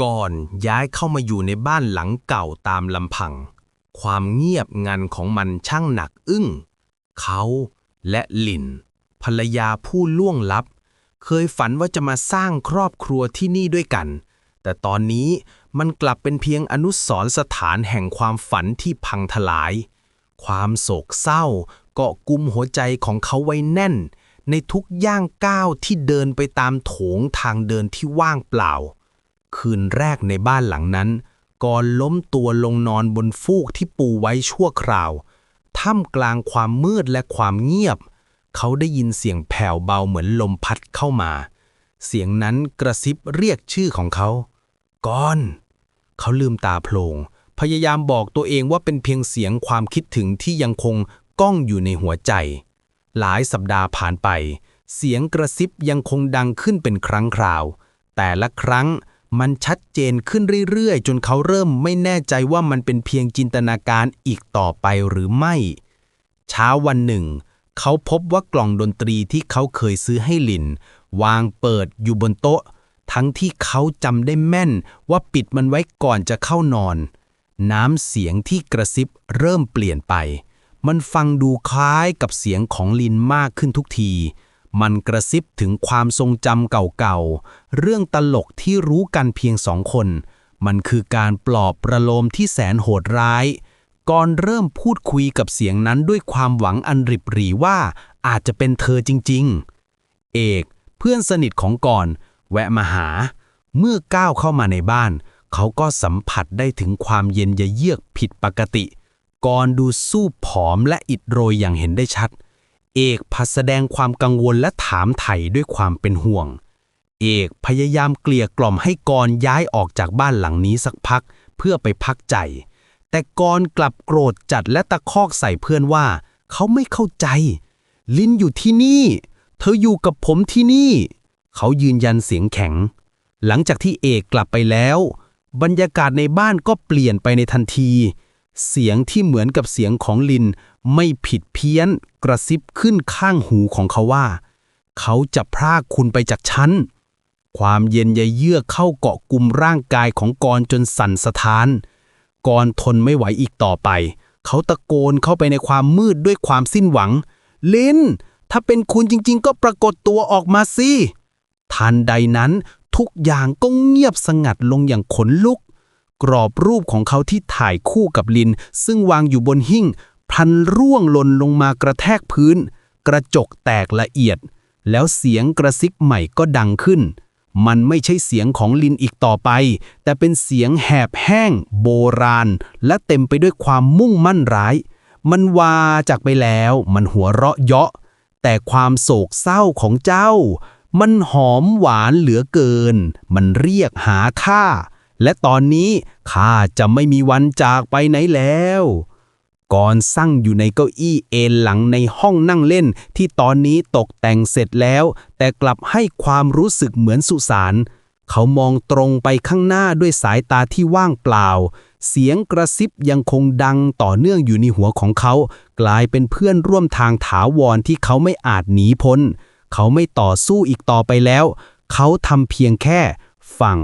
ก่อนย้ายเข้ามาอยู่ในบ้านหลังเก่าตามลำพัง ความเงียบงันของมันช่างหนักอึ้ง เขาและลิน ภรรยาผู้ล่วงลับ เคยฝันว่าจะมาสร้างครอบครัวที่นี่ด้วยกัน แต่ตอนนี้มันกลับเป็นเพียงอนุสรสถานแห่งความฝันที่พังทลาย ความโศกเศร้าเกาะกุมหัวใจของเขาไว้แน่น ในทุกย่างก้าวที่เดินไปตามโถงทางเดินที่ว่างเปล่า คืนแรกในบ้านหลังนั้น ก่อนล้มตัวลงนอนบนฟูกที่ปูไว้ชั่วคราว ท่ามกลางความมืดและความเงียบ เขาได้ยินเสียงแผ่วเบาเหมือนลมพัดเข้ามา เสียงนั้นกระซิบเรียกชื่อของเขาก้อน เขาลืมตาโพลง พยายามบอกตัวเองว่าเป็นเพียงเสียงความคิดถึงที่ยังคงก้องอยู่ในหัวใจ หลายสัปดาห์ผ่านไป เสียงกระซิบยังคงดังขึ้นเป็นครั้งคราว แต่ละครั้ง มันชัดเจนขึ้นเรื่อยๆ จนเขาเริ่มไม่แน่ใจว่ามันเป็นเพียงจินตนาการอีกต่อไปหรือไม่ เช้าวันหนึ่ง เขาพบว่ากล่องดนตรีที่เขาเคยซื้อให้ลิน วางเปิดอยู่บนโต๊ะ ทั้งที่เขาจำได้แม่นว่าปิดมันไว้ก่อนจะเข้านอน น้ำเสียงที่กระซิบเริ่มเปลี่ยนไป มันฟังดูคล้ายกับเสียงของลินมากขึ้นทุกที มันกระซิบถึงความทรงจำเก่าๆ เรื่องตลกที่รู้กันเพียงสองคน มันคือการปลอบประโลมที่แสนโหดร้าย ก่อนเริ่มพูดคุยกับเสียงนั้นด้วยความหวังอันริบหรี่ว่าอาจจะเป็นเธอจริงๆ เอกเพื่อนสนิทของก่อน แวะมาหา เมื่อก้าวเข้ามาในบ้าน เขาก็สัมผัสได้ถึงความเย็นยะเยือกผิดปกติ ก่อนดูสู้ผอมและอิดโรยอย่างเห็นได้ชัดเเอกพัดแสดงความกังวลและถามไถ่ด้วยความเป็นห่วง เอกพยายามเกลี่ยกล่อมให้กรย้ายออกจากบ้านหลังนี้สักพัก เพื่อไปพักใจ แต่กรกลับโกรธจัดและตะคอกใส่เพื่อนว่า เขาไม่เข้าใจ ลินอยู่ที่นี่ เธออยู่กับผมที่นี่ เขายืนยันเสียงแข็ง หลังจากที่เอกกลับไปแล้ว บรรยากาศในบ้านก็เปลี่ยนไปในทันที เสียงที่เหมือนกับเสียงของลินไม่ผิดเพี้ยนกระซิบขึ้นข้างหูของเขาว่า เขาจะพรากคุณไปจากฉัน ความเย็นยเยือกเข้าเกาะกลุ่มร่างกายของกรจนสั่นสะท้าน กรทนไม่ไหวอีกต่อไป เขาตะโกนเข้าไปในความมืดด้วยความสิ้นหวัง ลิน ถ้าเป็นคุณจริง ๆ ก็ปรากฏตัวออกมาสิทันใดนั้นทุกอย่างก็เงียบสงัดลงอย่างขนลุก กรอบรูปของเขาที่ถ่ายคู่กับลิน ซึ่งวางอยู่บนหิ้งพันร่วงหล่นลงมากระแทกพื้น กระจกแตกละเอียด แล้วเสียงกระซิกใหม่ก็ดังขึ้น มันไม่ใช่เสียงของลินอีกต่อไป แต่เป็นเสียงแหบแห้ง โบราณ และเต็มไปด้วยความมุ่งมั่นร้าย มันวาจากไปแล้ว มันหัวเราะเยาะ แต่ความโศกเศร้าของเจ้า มันหอมหวานเหลือเกิน มันเรียกหาข้า และตอนนี้ข้าจะไม่มีวันจากไปไหนแล้ว ก่อนสั่งอยู่ในเก้าอี้เอนหลังในห้องนั่งเล่นที่ตอนนี้ตกแต่งเสร็จแล้ว แต่กลับให้ความรู้สึกเหมือนสุสานเขามองตรงไปข้างหน้าด้วยสายตาที่ว่างเปล่า เสียงกระซิบยังคงดังต่อเนื่องอยู่ในหัวของเขา กลายเป็นเพื่อนร่วมทางถาวรที่เขาไม่อาจหนีพ้น เขาไม่ต่อสู้อีกต่อไปแล้ว เขาทำเพียงแค่ฟัง